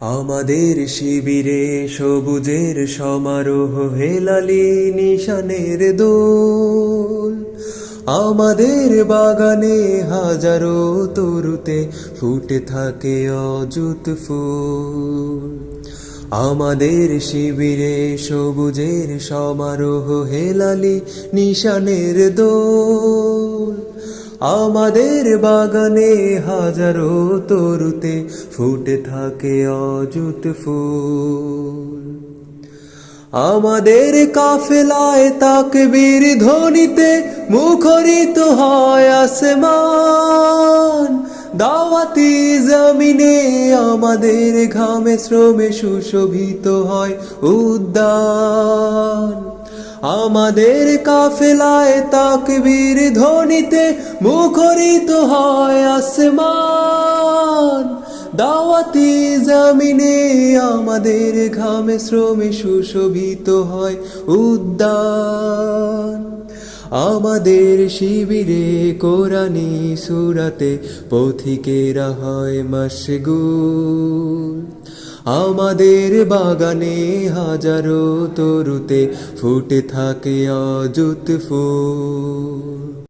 আমাদের শিবিরে সবুজের সমারোহ হেলালি নিশানের দোল। আমাদের বাগানে হাজারো তরুতে ফুটে থাকে অযুত ফুল। আমাদের শিবিরে সবুজের সমারোহ হেলালি নিশানের দোল। আমাদের বাগানে হাজারো তরুতে ফুটে থাকে অযুত ফুল। আমাদের কাফেলায় তাকবীর ধ্বনিতে মুখরিত হয় আসমান। দাওয়াতি জমিনে আমাদের ঘামে শ্রমে সুশোভিত হয় উদ্যান। আমাদের কাফেলায় তাকবীর ধ্বনিতে মুখরিত হয় আসমান। দাওয়াতি জমিনে আমাদের ঘামে শ্রমে সুশোভিত হয় উদ্যান। আমাদের শিবিরে কোরআনি সুরাতে পথিকেরা হয় মশগুল। আমাদের বাগানে হাজারো তরুতে ফুটে থাকে অযুত ফুল।